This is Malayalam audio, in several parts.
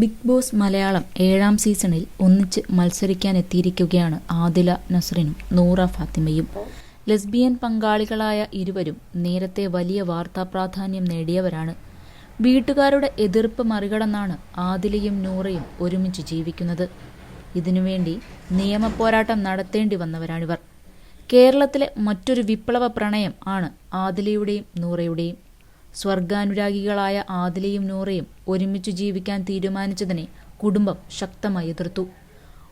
ബിഗ് ബോസ് മലയാളം ഏഴാം സീസണിൽ ഒന്നിച്ച് മത്സരിക്കാനെത്തിയിരിക്കുകയാണ് ആദില നസ്റിനും നൂറ ഫാത്തിമയും. ലെസ്ബിയൻ പങ്കാളികളായ ഇരുവരും നേരത്തെ വലിയ വാർത്താ പ്രാധാന്യം നേടിയവരാണ്. വീട്ടുകാരുടെ എതിർപ്പ് മറികടന്നാണ് ആദിലയും നൂറയും ഒരുമിച്ച് ജീവിക്കുന്നത്. ഇതിനുവേണ്ടി നിയമപോരാട്ടം നടത്തേണ്ടി വന്നവരാണിവർ. കേരളത്തിലെ മറ്റൊരു വിപ്ലവ പ്രണയം ആണ് ആദിലയുടെയും നൂറയുടെയും. സ്വർഗാനുരാഗികളായ ആദിലയും നൂറയും ഒരുമിച്ച് ജീവിക്കാൻ തീരുമാനിച്ചതിനെ കുടുംബം ശക്തമായി എതിർത്തു.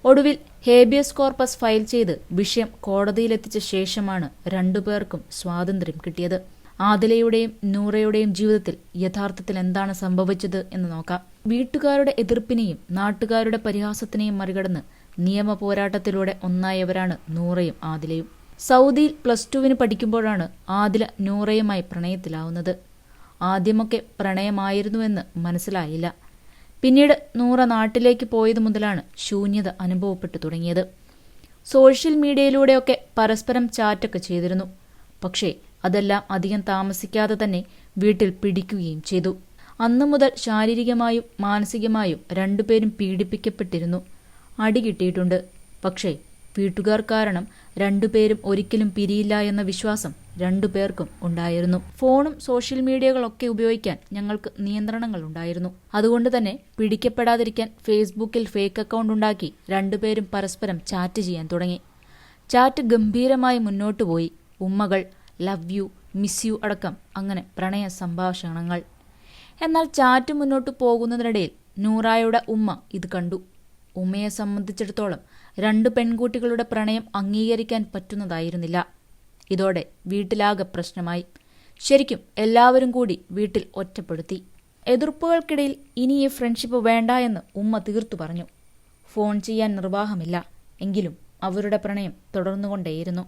ഒടുവിൽ ഹേബിയസ് കോർപ്പസ് ഫയൽ ചെയ്ത് വിഷയം കോടതിയിലെത്തിച്ച ശേഷമാണ് രണ്ടുപേർക്കും സ്വാതന്ത്ര്യം കിട്ടിയത്. ആദിലയുടെയും നൂറയുടെയും ജീവിതത്തിൽ യഥാർത്ഥത്തിൽ എന്താണ് സംഭവിച്ചത് എന്ന് നോക്കാം. വീട്ടുകാരുടെ എതിർപ്പിനെയും നാട്ടുകാരുടെ പരിഹാസത്തിനെയും മറികടന്ന് നിയമ പോരാട്ടത്തിലൂടെ ഒന്നായവരാണ് നൂറയും ആദിലയും. സൗദിയിൽ പ്ലസ് ടുവിന് പഠിക്കുമ്പോഴാണ് ആദില നൂറയുമായി പ്രണയത്തിലാവുന്നത്. ആദ്യമൊക്കെ പ്രണയമായിരുന്നുവെന്ന് മനസ്സിലായില്ല. പിന്നീട് നൂറ നാട്ടിലേക്ക് പോയത് മുതലാണ് ശൂന്യത അനുഭവപ്പെട്ടു തുടങ്ങിയത്. സോഷ്യൽ മീഡിയയിലൂടെയൊക്കെ പരസ്പരം ചാറ്റൊക്കെ ചെയ്തിരുന്നു. പക്ഷേ അതെല്ലാം അധികം താമസിക്കാതെ തന്നെ വീട്ടിൽ പിടിക്കുകയും ചെയ്തു. അന്നു മുതൽ ശാരീരികമായും മാനസികമായും രണ്ടുപേരും പീഡിപ്പിക്കപ്പെട്ടിരുന്നു. അടി കിട്ടിയിട്ടുണ്ട്. പക്ഷേ വീട്ടുകാർ കാരണം രണ്ടുപേരും ഒരിക്കലും പിരിയില്ല എന്ന വിശ്വാസം രണ്ടുപേർക്കും ഉണ്ടായിരുന്നു. ഫോണും സോഷ്യൽ മീഡിയകളൊക്കെ ഉപയോഗിക്കാൻ ഞങ്ങൾക്ക് നിയന്ത്രണങ്ങൾ ഉണ്ടായിരുന്നു അതുകൊണ്ട് തന്നെ പിടിക്കപ്പെടാതിരിക്കാൻ ഫേസ്ബുക്കിൽ ഫേക്ക് അക്കൗണ്ട് ഉണ്ടാക്കി രണ്ടുപേരും പരസ്പരം ചാറ്റ് ചെയ്യാൻ തുടങ്ങി. ചാറ്റ് ഗംഭീരമായി മുന്നോട്ടു പോയി. ഉമ്മകൾ ലവ് യു മിസ് യു അടക്കം അങ്ങനെ പ്രണയ സംഭാഷണങ്ങൾ. എന്നാൽ ചാറ്റ് മുന്നോട്ട് പോകുന്നതിനിടയിൽ നൂറായുടെ ഉമ്മ ഇത് കണ്ടു. ഉമ്മയെ സംബന്ധിച്ചിടത്തോളം രണ്ട് പെൺകുട്ടികളുടെ പ്രണയം അംഗീകരിക്കാൻ പറ്റുന്നതായിരുന്നില്ല. ഇതോടെ വീട്ടിലാകെ പ്രശ്നമായി. ശരിക്കും എല്ലാവരും കൂടി വീട്ടിൽ ഒറ്റപ്പെടുത്തി. എതിർപ്പുകൾക്കിടയിൽ ഇനി ഈ ഫ്രണ്ട്ഷിപ്പ് വേണ്ട എന്ന് ഉമ്മ തീർത്തു പറഞ്ഞു. ഫോൺ ചെയ്യാൻ നിർവാഹമില്ല. എങ്കിലും അവരുടെ പ്രണയം തുടർന്നുകൊണ്ടേയിരുന്നു.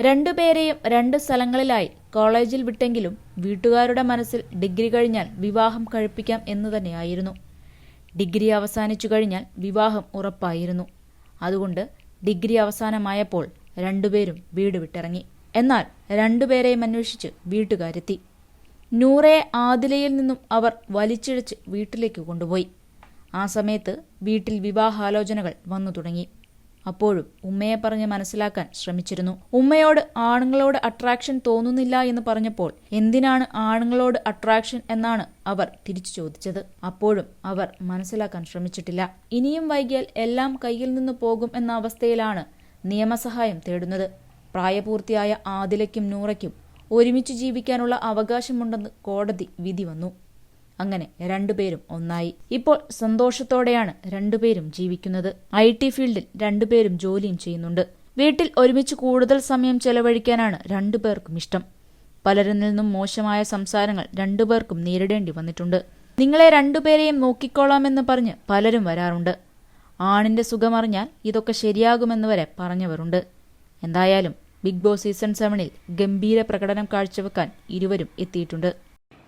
രണ്ടുപേരെയും രണ്ട് സ്ഥലങ്ങളിലായി കോളേജിൽ വിട്ടെങ്കിലും വീട്ടുകാരുടെ മനസ്സിൽ ഡിഗ്രി കഴിഞ്ഞാൽ വിവാഹം കഴിപ്പിക്കാം എന്ന് തന്നെയായിരുന്നു. ഡിഗ്രി അവസാനിച്ചു കഴിഞ്ഞാൽ വിവാഹം ഉറപ്പായിരുന്നു. അതുകൊണ്ട് ഡിഗ്രി അവസാനമായപ്പോൾ രണ്ടുപേരും വീട് വിട്ടിറങ്ങി. എന്നാൽ രണ്ടുപേരെയും അന്വേഷിച്ച് വീട്ടുകാരെത്തി. നൂറയെ ആദിലയിൽ നിന്നും അവർ വലിച്ചിഴച്ച് വീട്ടിലേക്ക് കൊണ്ടുപോയി. ആ സമയത്ത് വീട്ടിൽ വിവാഹാലോചനകൾ വന്നു തുടങ്ങി. അപ്പോഴും ഉമ്മയെ പറഞ്ഞ് മനസ്സിലാക്കാൻ ശ്രമിച്ചിരുന്നു. ഉമ്മയോട് ആണുങ്ങളോട് അട്രാക്ഷൻ തോന്നുന്നില്ല എന്ന് പറഞ്ഞപ്പോൾ എന്തിനാണ് ആണുങ്ങളോട് അട്രാക്ഷൻ എന്നാണ് അവർ തിരിച്ചു ചോദിച്ചത്. അപ്പോഴും അവർ മനസ്സിലാക്കാൻ ശ്രമിച്ചിട്ടില്ല. ഇനിയും വൈകിയാൽ എല്ലാം കയ്യിൽ നിന്ന് പോകും എന്ന അവസ്ഥയിലാണ് നിയമസഹായം തേടുന്നത്. പ്രായപൂർത്തിയായ ആദിലയ്ക്കും നൂറയ്ക്കും ഒരുമിച്ച് ജീവിക്കാനുള്ള അവകാശമുണ്ടെന്ന് കോടതി വിധി വന്നു. അങ്ങനെ രണ്ടുപേരും ഒന്നായി. ഇപ്പോൾ സന്തോഷത്തോടെയാണ് രണ്ടുപേരും ജീവിക്കുന്നത്. ഐ ടി ഫീൽഡിൽ രണ്ടുപേരും ജോലിയും ചെയ്യുന്നുണ്ട്. വീട്ടിൽ ഒരുമിച്ച് കൂടുതൽ സമയം ചെലവഴിക്കാനാണ് രണ്ടുപേർക്കും ഇഷ്ടം. പലരിൽ നിന്നും മോശമായ സംസാരങ്ങൾ രണ്ടുപേർക്കും നേരിടേണ്ടി വന്നിട്ടുണ്ട്. നിങ്ങളെ രണ്ടുപേരെയും നോക്കിക്കോളാമെന്ന് പറഞ്ഞ് പലരും വരാറുണ്ട്. ആണിന്റെ സുഖമറിഞ്ഞാൽ ഇതൊക്കെ ശരിയാകുമെന്ന് വരെ പറഞ്ഞവരുണ്ട്. എന്തായാലും ബിഗ് ബോസ് സീസൺ സെവനിൽ ഗംഭീര പ്രകടനം കാഴ്ചവെക്കാൻ ഇരുവരും എത്തിയിട്ടുണ്ട്.